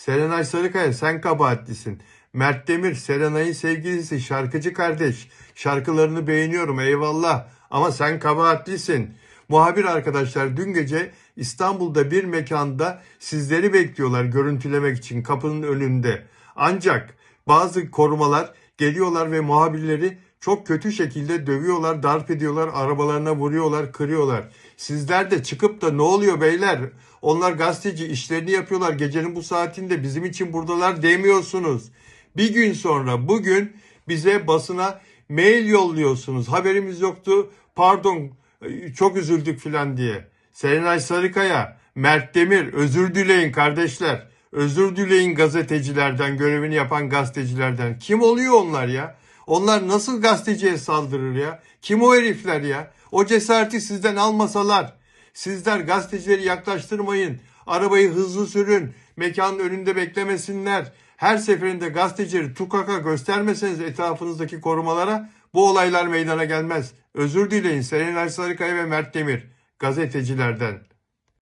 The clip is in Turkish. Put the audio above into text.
Serenay Sarıkaya sen kabahatlisin. Mert Demir, Serenay'ın sevgilisi, şarkıcı kardeş. Şarkılarını beğeniyorum eyvallah. Ama sen kabahatlisin. Muhabir arkadaşlar dün gece İstanbul'da bir mekanda sizleri bekliyorlar görüntülemek için kapının önünde. Ancak bazı korumalar geliyorlar ve muhabirleri çok kötü şekilde dövüyorlar, darp ediyorlar, arabalarına vuruyorlar, kırıyorlar. Sizler de çıkıp da ne oluyor beyler? Onlar gazeteci işlerini yapıyorlar. Gecenin bu saatinde bizim için buradalar demiyorsunuz. Bir gün sonra bugün bize basına mail yolluyorsunuz. Haberimiz yoktu. Pardon çok üzüldük filan diye. Serenay Sarıkaya, Mert Demir özür dileyin kardeşler. Özür dileyin gazetecilerden, görevini yapan gazetecilerden. Kim oluyor onlar ya? Onlar nasıl gazeteciye saldırır ya? Kim o herifler ya? O cesareti sizden almasalar. Sizler gazetecileri yaklaştırmayın. Arabayı hızlı sürün. Mekanın önünde beklemesinler. Her seferinde gazetecileri tukaka göstermeseniz etrafınızdaki korumalara bu olaylar meydana gelmez. Özür dileyin Serenay Sarıkaya ve Mert Demir gazetecilerden.